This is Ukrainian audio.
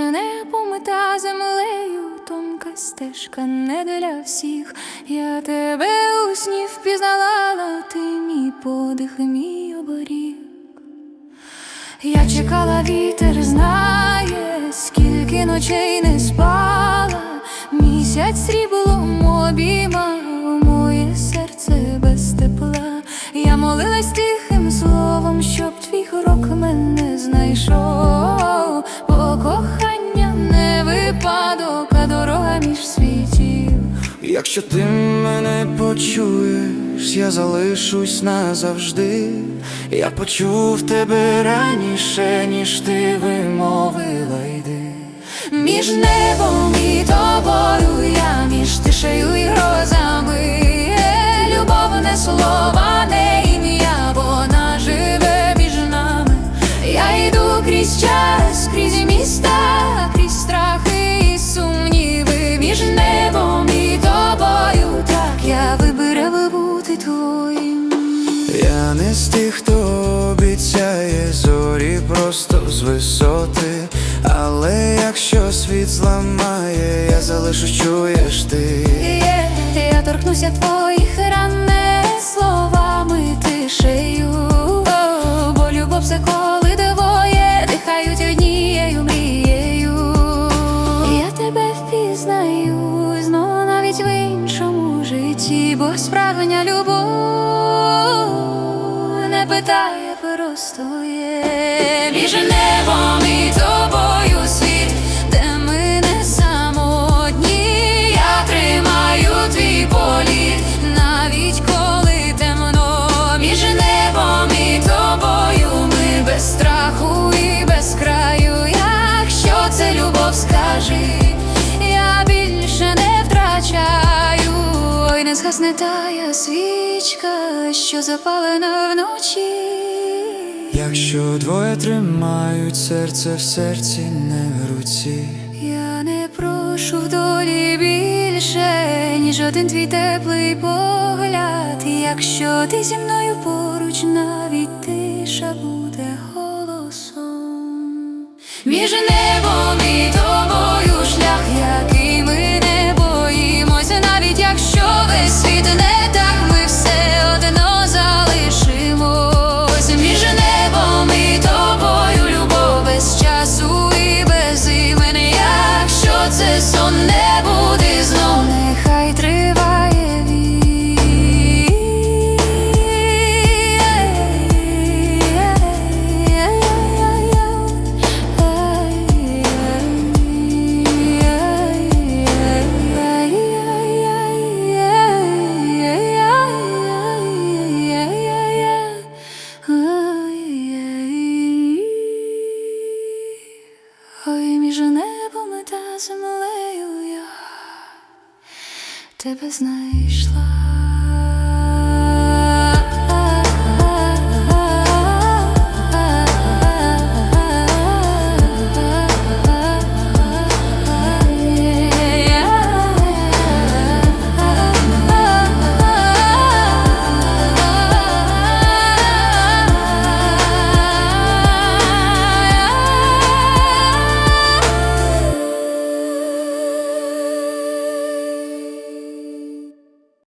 вже не помита землею, тонка стежка не для всіх. Я тебе у сні впізнала, ти мій подих, мій оберіг. Я чекала, вітер знає, скільки ночей не спала, місяць сріблом обійма, моє серце без тепла. Я молилась тихим словом, щоб твій крок мене знайшов. Якщо ти мене почуєш, я залишусь назавжди. Я почув тебе раніше, ніж ти вимовила йди. Між небом і тобою просто з висоти. Але якщо світ зламає, я залишусь, чуєш ти. Є, Я торкнуся твоїх ран не словами тишею, бо любов це коли двоє дихають однією мрією. Я тебе впізнаю знову навіть в іншому житті, бо справжня любов питає, просто є між небом і тобою світ, де ми не самотні. Я тримаю твій політ, навіть коли темно, між небом і тобою ми без страху і без краю. Якщо це любов, скажи. Не згасне тая свічка, що запалена вночі. Якщо двоє тримають серце в серці, не в руці. Я не прошу в долі більше, ніж один твій теплий погляд. Якщо ти зі мною поруч, навіть тиша буде голосом. Між небом між небом та землею я тебе знайшла.